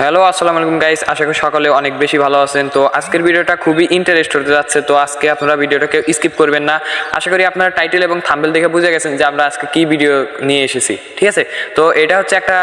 Hello, আসসালামু আলাইকুম guys আশা করি সকলে অনেক বেশি ভালো আছেন। তো আজকের ভিডিওটা খুবই ইন্টারেস্ট হতে যাচ্ছে। তো আজকে আপনারা ভিডিওটাকে স্কিপ করবেন না। আশা করি আপনারা টাইটেল এবং থাম্বেল দেখে বুঝে গেছেন যে আমরা আজকে কি ভিডিও নিয়ে এসেছি। ঠিক আছে? তো এটা হচ্ছে একটা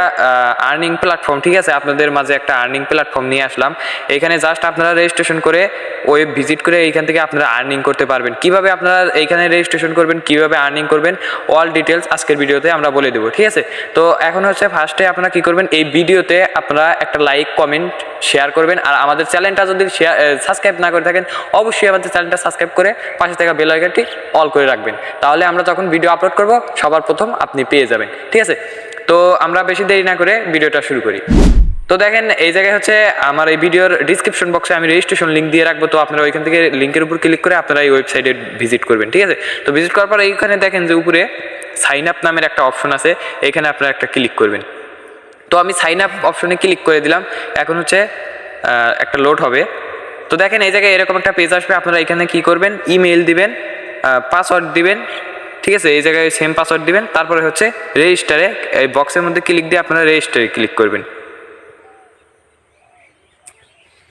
আর্নিং প্ল্যাটফর্ম ঠিক আছে? আপনাদের মাঝে একটা আর্নিং প্ল্যাটফর্ম নিয়ে আসলাম। এখানে জাস্ট আপনারা রেজিস্ট্রেশন করে ওয়েব ভিজিট করে এইখান থেকে আপনারা আর্নিং করতে পারবেন। কীভাবে আপনারা এইখানে রেজিস্ট্রেশন করবেন, কীভাবে আর্নিং করবেন অল ডিটেলস আজকের ভিডিওতে আমরা বলে দেবো। ঠিক আছে? তো এখন হচ্ছে ফার্স্টে আপনারা কি করবেন, এই ভিডিওতে আপনারা একটা লাইক কমেন্ট শেয়ার করবেন। আর আমাদের চ্যানেলটা যদি শেয়ার সাবস্ক্রাইব না করে থাকেন, অবশ্যই আমাদের চ্যানেলটা সাবস্ক্রাইব করে পাশে থাকা বেল আইকনটি অল করে রাখবেন। তাহলে আমরা যখন ভিডিও আপলোড করব, সবার প্রথম আপনি পেয়ে যাবেন। ঠিক আছে? তো আমরা বেশি দেরি না করে ভিডিওটা শুরু করি। তো দেখেন, এই জায়গায় হচ্ছে আমার এই ভিডিওর ডিসক্রিপশন বক্সে আমি রেজিস্ট্রেশন লিঙ্ক দিয়ে রাখব। তো আপনারা ওইখান থেকে লিঙ্কের উপর ক্লিক করে আপনারা এই ওয়েবসাইটে ভিজিট করবেন। ঠিক আছে? তো ভিজিট করার পর এইখানে দেখেন যে উপরে সাইন আপ নামের একটা অপশন আছে। এখানে আপনারা একটা ক্লিক করবেন। তো আমি সাইন আপ অপশনে ক্লিক করে দিলাম। এখন হচ্ছে একটা লোড হবে। তো দেখেন এই জায়গায় এরকম একটা পেজ আসবে, আপনারা এখানে কি করবেন? ইমেল দিবেন পাসওয়ার্ড দিবেন, ঠিক আছে? এই জায়গায় সেম পাসওয়ার্ড দিবেন, তারপরে হচ্ছে রেজিস্টারে এই বক্সের মধ্যে ক্লিক দিয়ে আপনারা রেজিস্টারে ক্লিক করবেন।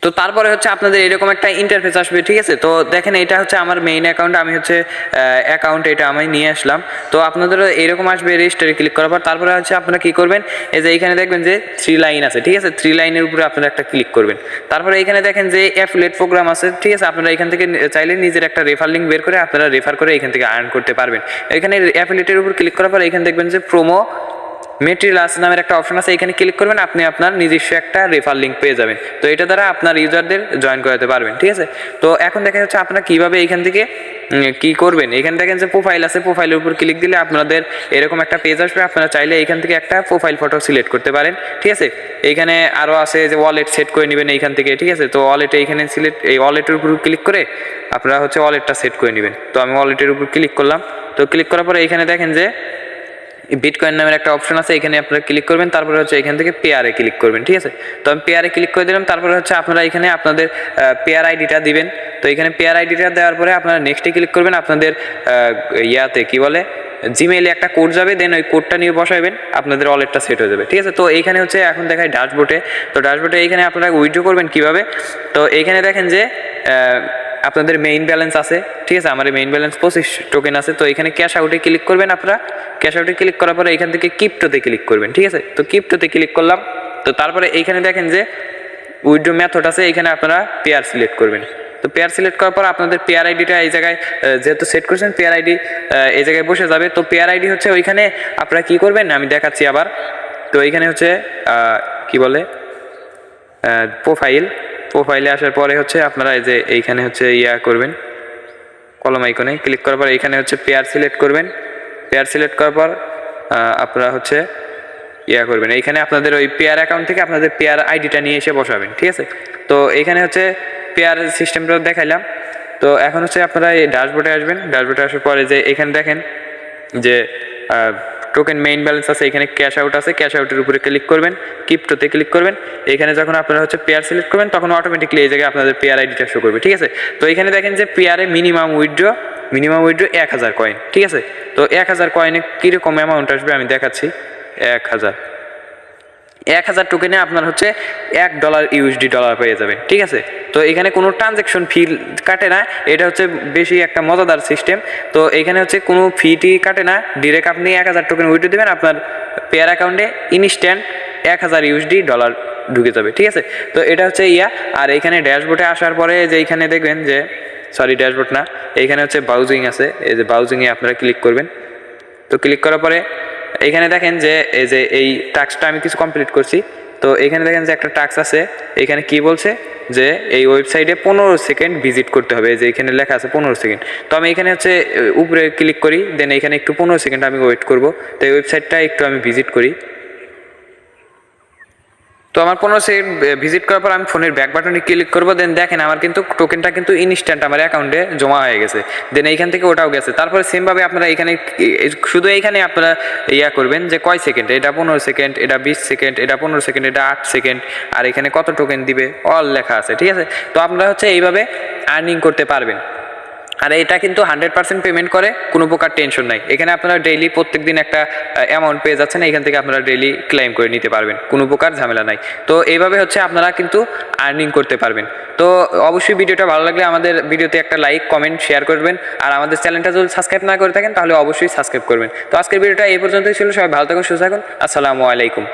তো তারপরে হচ্ছে আপনাদের এরকম একটা ইন্টারফেস আসবে, ঠিক আছে? তো দেখেন এটা হচ্ছে আমার মেইন অ্যাকাউন্ট আমি হচ্ছে অ্যাকাউন্ট এটা আমি নিয়ে আসলাম। তো আপনাদেরও এরকম আসবে রেজিস্টারে ক্লিক করার পর তারপরে হচ্ছে আপনারা কি করবেন? এই যে এইখানে দেখবেন যে থ্রি লাইন আছে, ঠিক আছে? থ্রি লাইনের উপরে আপনারা একটা ক্লিক করবেন। তারপরে এখানে দেখেন যে অ্যাফিলেট প্রোগ্রাম আছে, ঠিক আছে? আপনারা এখান থেকে চাইলে নিজের একটা রেফার লিঙ্ক বের করে আপনারা রেফার করে এখান থেকে আর্ন করতে পারবেন। এখানে অ্যাফিলেটের উপর ক্লিক করার পর এখানে দেখবেন যে প্রোমো মেটেরিয়ালস নামের একটা অপশন আছে, এখানে ক্লিক করবেন, আপনি আপনার নিজস্ব একটা রেফার লিঙ্ক পেয়ে যাবেন। তো এটা দ্বারা আপনার ইউজারদের জয়েন করাতে পারবেন, ঠিক আছে? তো এখন দেখা যাচ্ছে আপনারা কীভাবে এখান থেকে কি করবেন? এখানে দেখেন যে প্রোফাইল আছে প্রোফাইলের উপর ক্লিক দিলে আপনাদের এরকম একটা পেজ আসবে, আপনারা চাইলে এখান থেকে একটা প্রোফাইল ফটো সিলেক্ট করতে পারেন, ঠিক আছে? এইখানে আরও আছে যে ওয়ালেট সেট করে নেবেন এইখান থেকে, ঠিক আছে? তো ওয়ালেটে এইখানে সিলেক্ট এই ওয়ালেটের উপর ক্লিক করে আপনারা হচ্ছে ওয়ালেটটা সেট করে নেবেন। তো আমি ওয়ালেটের উপর ক্লিক করলাম, তো ক্লিক করার পরে এইখানে দেখেন যে বিটকয়েন নামের একটা অপশন আছে, এখানে আপনারা ক্লিক করবেন, তারপরে হচ্ছে এখান থেকে পেয়ারে ক্লিক করবেন, ঠিক আছে? তো আমি পেয়ারে ক্লিক করে দিলাম, তারপরে হচ্ছে আপনারা এখানে আপনাদের পেয়ার আইডিটা দিবেন। তো এখানে পেয়ার আইডিটা দেওয়ার পরে আপনারা নেক্সটে ক্লিক করবেন, আপনাদের ইয়াতে কি বলে জিমেইলে একটা কোড যাবে দেন ওই কোডটা নিয়ে বসাবেন আপনাদের ওয়ালেটটা সেট হয়ে যাবে, ঠিক আছে? তো এইখানে হচ্ছে এখন দেখায় ড্যাশবোর্ডে তো ড্যাশবোর্ডে এইখানে আপনারা উইথড্র করবেন কীভাবে? তো এইখানে দেখেন যে আপনাদের মেইন ব্যালেন্স আছে, ঠিক আছে? আমার মেইন ব্যালেন্স পঁচিশ টোকেন আছে, তো এখানে ক্যাশ আউটে ক্লিক করবেন আপনারা। ক্যাশ আউটে ক্লিক করার পরে এখান থেকে কিপ্টোতে ক্লিক করবেন, ঠিক আছে? তো কিপ্টোতে ক্লিক করলাম, তো তারপরে এইখানে দেখেন যে উইড্রো মেথড আছে, এখানে আপনারা পেয়ার সিলেক্ট করবেন। তো পেয়ার সিলেক্ট করার পর আপনাদের পেয়ার আইডিটা এই জায়গায় যেহেতু সেট করেছেন পেয়ার আইডি এই জায়গায় বসে যাবে। তো পেয়ার আইডি হচ্ছে ওইখানে আপনারা কি করবেন? আমি দেখাচ্ছি আবার। তো এইখানে হচ্ছে কি বলে? প্রোফাইল প্রোফাইলে আসার পরে হচ্ছে আপনারা এই যে এইখানে হচ্ছে ইয়া করবেন, কলম আইকনে ক্লিক করার পর এইখানে হচ্ছে পেয়ার সিলেক্ট করবেন। পেয়ার সিলেক্ট করার পর আপনারা হচ্ছে ইয়া করবেন। এইখানে আপনাদের ওই পেয়ার অ্যাকাউন্ট থেকে আপনাদের পেয়ার আইডিটা নিয়ে এসে বসাবেন, ঠিক আছে? তো এইখানে হচ্ছে পেয়ার সিস্টেমটা দেখাইলাম। তো এখন হচ্ছে আপনারা এই ড্যাশবোর্ডে আসবেন। ড্যাশবোর্ডে আসার পরে যে এখানে দেখেন যে টোকেন মেইন ব্যালেন্স আছে, এখানে ক্যাশ আউট আছে ক্যাশ আউটের উপরে ক্লিক করবেন কিপ্টোতে ক্লিক করবেন, এখানে যখন আপনারা হচ্ছে পেয়ার সিলেক্ট করবেন, তখন অটোমেটিকলি এই জায়গায় আপনাদের পেয়ার আইডিটা শো করবে, ঠিক আছে? তো এখানে দেখেন যে পেয়ারে মিনিমাম উইথড্র মিনিমাম উইথড্র এক হাজার কয়েন ঠিক আছে? তো এক হাজার কয়েনে কীরকম অ্যামাউন্ট আসবে আমি দেখাচ্ছি, এক হাজার। এক হাজার টোকেনে আপনার হচ্ছে এক ডলার ইউএসডি ডলার পেয়ে যাবেন, ঠিক আছে? তো এখানে কোনো ট্রানজ্যাকশন ফি কাটে না, এটা হচ্ছে বেশি একটা মজাদার সিস্টেম তো এখানে হচ্ছে কোনো ফিটি কাটে না ডিরেক্ট আপনি এক হাজার টোকেন উইথড্র দেবেন, আপনার পেয়ার অ্যাকাউন্টে ইনস্ট্যান্ট এক হাজার ইউএসডি ডলার ঢুকে যাবে, ঠিক আছে? তো এটা হচ্ছে ইয়া, আর এখানে ড্যাশবোর্ডে আসার পরে যে এইখানে দেখবেন যে সরি ড্যাশবোর্ড না এইখানে হচ্ছে বাউজিং আছে, এই যে বাউজিংয়ে আপনারা ক্লিক করবেন। তো ক্লিক করার পরে এখানে দেখেন যে, এই যে এই টাস্কটা আমি কিছু কমপ্লিট করছি। তো এখানে দেখেন যে একটা টাস্ক আছে, এখানে কি বলছে? যে এই ওয়েবসাইটে পনেরো সেকেন্ড ভিজিট করতে হবে। যে এখানে লেখা আছে পনেরো সেকেন্ড তো আমি এখানে হচ্ছে উপরে ক্লিক করি দেন এখানে একটু পনেরো সেকেন্ড আমি ওয়েট করব। তো এই ওয়েবসাইটটা একটু আমি ভিজিট করি। তো আমার পনেরো সেকেন্ড ভিজিট করার পর আমি ফোনের ব্যাক বাটনে ক্লিক করব দেন দেখেন আমার কিন্তু টোকেনটা কিন্তু ইনস্ট্যান্ট আমার অ্যাকাউন্টে জমা হয়ে গেছে। দেন এইখান থেকে ওটাও গেছে। তারপরে সেমভাবে আপনারা এখানে শুধু এইখানে আপনারা ইয়া করবেন যে কয় সেকেন্ড এটা পনেরো সেকেন্ড এটা বিশ সেকেন্ড এটা পনেরো সেকেন্ড এটা আট সেকেন্ড আর এখানে কত টোকেন দিবে? অল লেখা আছে, ঠিক আছে? তো আপনারা হচ্ছে এইভাবে আর্নিং করতে পারবেন। আর এটা কিন্তু হান্ড্রেড পার্সেন্ট পেমেন্ট করে, কোনো প্রকার টেনশন নাই। এখানে আপনারা ডেইলি প্রত্যেক দিন একটা অ্যামাউন্ট পেয়ে যাচ্ছেন, এখান থেকে আপনারা ডেইলি ক্লেম করে নিতে পারবেন, কোনো প্রকার ঝামেলা নাই। তো এইভাবে হচ্ছে আপনারা কিন্তু আর্নিং করতে পারবেন। তো অবশ্যই ভিডিওটা ভালো লাগলে আমাদের ভিডিওতে একটা লাইক কমেন্ট শেয়ার করবেন। আর আমাদের চ্যানেলটা যদি সাবস্ক্রাইব না করে থাকেন, তাহলে অবশ্যই সাবস্ক্রাইব করবেন। তো আজকের ভিডিওটা এই পর্যন্তই ছিল, সবাই ভালো থাকুন, সুস্থ থাকুন। আসসালামু আলাইকুম।